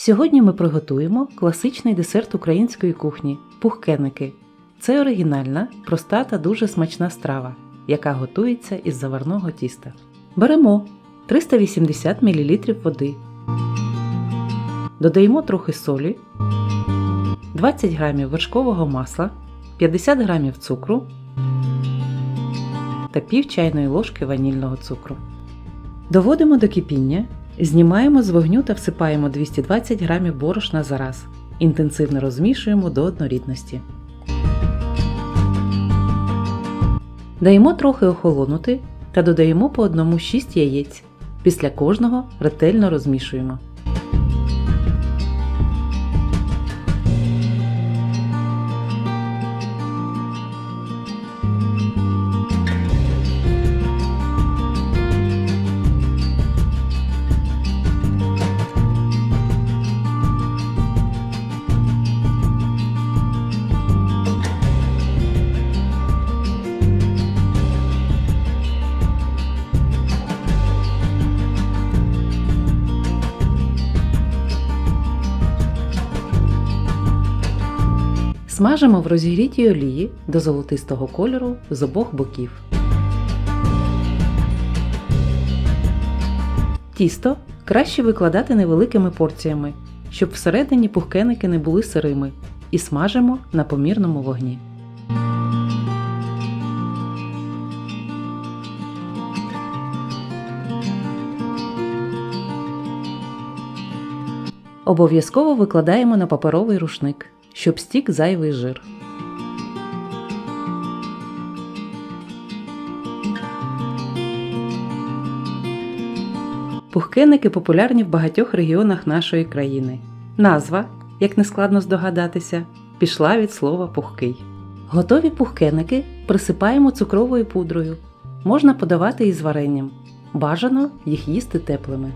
Сьогодні ми приготуємо класичний десерт української кухні пухкеники. Це оригінальна, проста та дуже смачна страва, яка готується із заварного тіста. Беремо 380 мл води. Додаємо трохи солі, 20 г вершкового масла, 50 г цукру та пів чайної ложки ванільного цукру. Доводимо до кипіння, знімаємо з вогню та всипаємо 220 г борошна за раз. Інтенсивно розмішуємо до однорідності. Даємо трохи охолонути та додаємо по одному 6 яєць. Після кожного ретельно розмішуємо. Смажимо в розігрітій олії до золотистого кольору з обох боків. Тісто краще викладати невеликими порціями, щоб всередині пухкеники не були сирими, і смажимо на помірному вогні. Обов'язково викладаємо на паперовий рушник, щоб стік зайвий жир. Пухкеники популярні в багатьох регіонах нашої країни. Назва, як не складно здогадатися, пішла від слова пухкий. Готові пухкеники присипаємо цукровою пудрою. Можна подавати із варенням. Бажано їх їсти теплими.